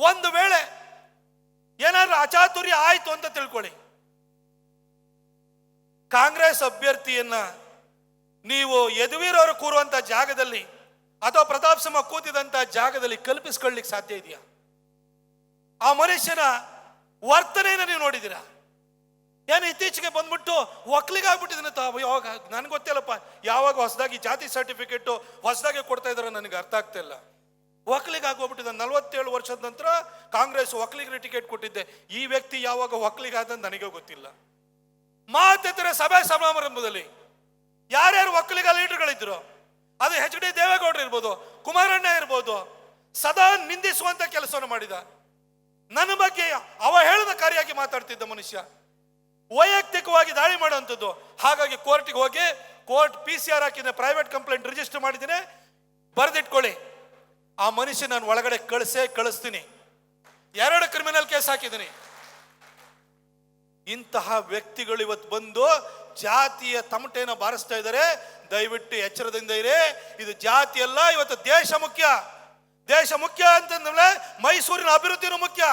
ಒಂದು ವೇಳೆ ಏನಾದ್ರೂ ಅಚಾತುರ್ಯ ಆಯಿತು ಅಂತ ತಿಳ್ಕೊಳ್ಳಿ. ಕಾಂಗ್ರೆಸ್ ಅಭ್ಯರ್ಥಿಯನ್ನ ನೀವು ಯದುವೀರವರು ಕೂರುವಂತ ಜಾಗದಲ್ಲಿ ಅಥವಾ ಪ್ರತಾಪ್ ಸಿಂಹ ಕೂತಿದಂತ ಜಾಗದಲ್ಲಿ ಕಲ್ಪಿಸ್ಕೊಳ್ಳಿಕ್ಕೆ ಸಾಧ್ಯ ಇದೆಯಾ? ಆ ಮನುಷ್ಯನ ವರ್ತನೆಯನ್ನು ನೀವು ನೋಡಿದ್ದೀರಾ? ಏನು ಇತ್ತೀಚೆಗೆ ಬಂದ್ಬಿಟ್ಟು ಒಕ್ಲಿಗಾಗ್ಬಿಟ್ಟಿದ್ದೀನಿ ತಾವು. ಯಾವಾಗ ನನಗೆ ಗೊತ್ತಿಲ್ಲಪ್ಪ. ಯಾವಾಗ ಹೊಸದಾಗಿ ಜಾತಿ ಸರ್ಟಿಫಿಕೇಟು ಹೊಸದಾಗಿ ಕೊಡ್ತಾ ಇದಾರೆ ನನಗೆ ಅರ್ಥ ಆಗ್ತಾ ಇಲ್ಲ. ಒಕ್ಲಿಗಾಗೋಗ್ಬಿಟ್ಟಿದ್ದ ನಲ್ವತ್ತೇಳು ವರ್ಷದ ನಂತರ ಕಾಂಗ್ರೆಸ್ ಒಕ್ಲಿಗರಿಗೆ ಟಿಕೆಟ್ ಕೊಟ್ಟಿದ್ದೆ. ಈ ವ್ಯಕ್ತಿ ಯಾವಾಗ ಒಕ್ಕಲಿಗಾದ ನನಗೆ ಗೊತ್ತಿಲ್ಲ. ಮಾತೆತ್ತರೆ ಸಭೆ ಸಮಾರಂಭದಲ್ಲಿ ಯಾರ್ಯಾರು ಒಕ್ಕಲಿಗ ಲೀಡರ್ಗಳಿದ್ರು, ಅದು ಎಚ್ ಡಿ ದೇವೇಗೌಡರು ಇರ್ಬೋದು, ಕುಮಾರಣ್ಣ ಇರ್ಬೋದು, ಸದಾ ನಿಂದಿಸುವಂತ ಕೆಲಸವನ್ನು ಮಾಡಿದ. ನನ್ನ ಬಗ್ಗೆ ಅವಹೇಳನಕಾರಿಯಾಗಿ ಮಾತಾಡ್ತಿದ್ದ ಮನುಷ್ಯ. ವೈಯಕ್ತಿಕವಾಗಿ ದಾಳಿ ಮಾಡುವಂಥದ್ದು ಹಾಗಾಗಿ ಕೋರ್ಟಿಗೆ ಹೋಗಿ ಕೋರ್ಟ್ ಪಿ ಸಿ ಆರ್ ಹಾಕಿದ ಪ್ರೈವೇಟ್ ಕಂಪ್ಲೇಂಟ್ ರಿಜಿಸ್ಟರ್ ಮಾಡಿದ್ದೀನಿ. ಬರೆದಿಟ್ಕೊಳ್ಳಿ. ಆ ಮನುಷ್ಯ ನಾನು ಒಳಗಡೆ ಕಳಿಸೇ ಕಳಿಸ್ತೀನಿ. ಎರಡು ಕ್ರಿಮಿನಲ್ ಕೇಸ್ ಹಾಕಿದ್ದೀನಿ. ಇಂತಹ ವ್ಯಕ್ತಿಗಳು ಇವತ್ತು ಬಂದು ಜಾತಿಯ ತಮಟೆಯನ್ನು ಬಾರಿಸ್ತಾ ಇದ್ದಾರೆ. ದಯವಿಟ್ಟು ಎಚ್ಚರದಿಂದ ಇರಿ. ಇದು ಜಾತಿ ಅಲ್ಲ, ಇವತ್ತು ದೇಶ ಮುಖ್ಯ. ದೇಶ ಮುಖ್ಯ ಅಂತಂದ್ರೆ ಮೈಸೂರಿನ ಅಭಿವೃದ್ಧಿನೂ ಮುಖ್ಯ.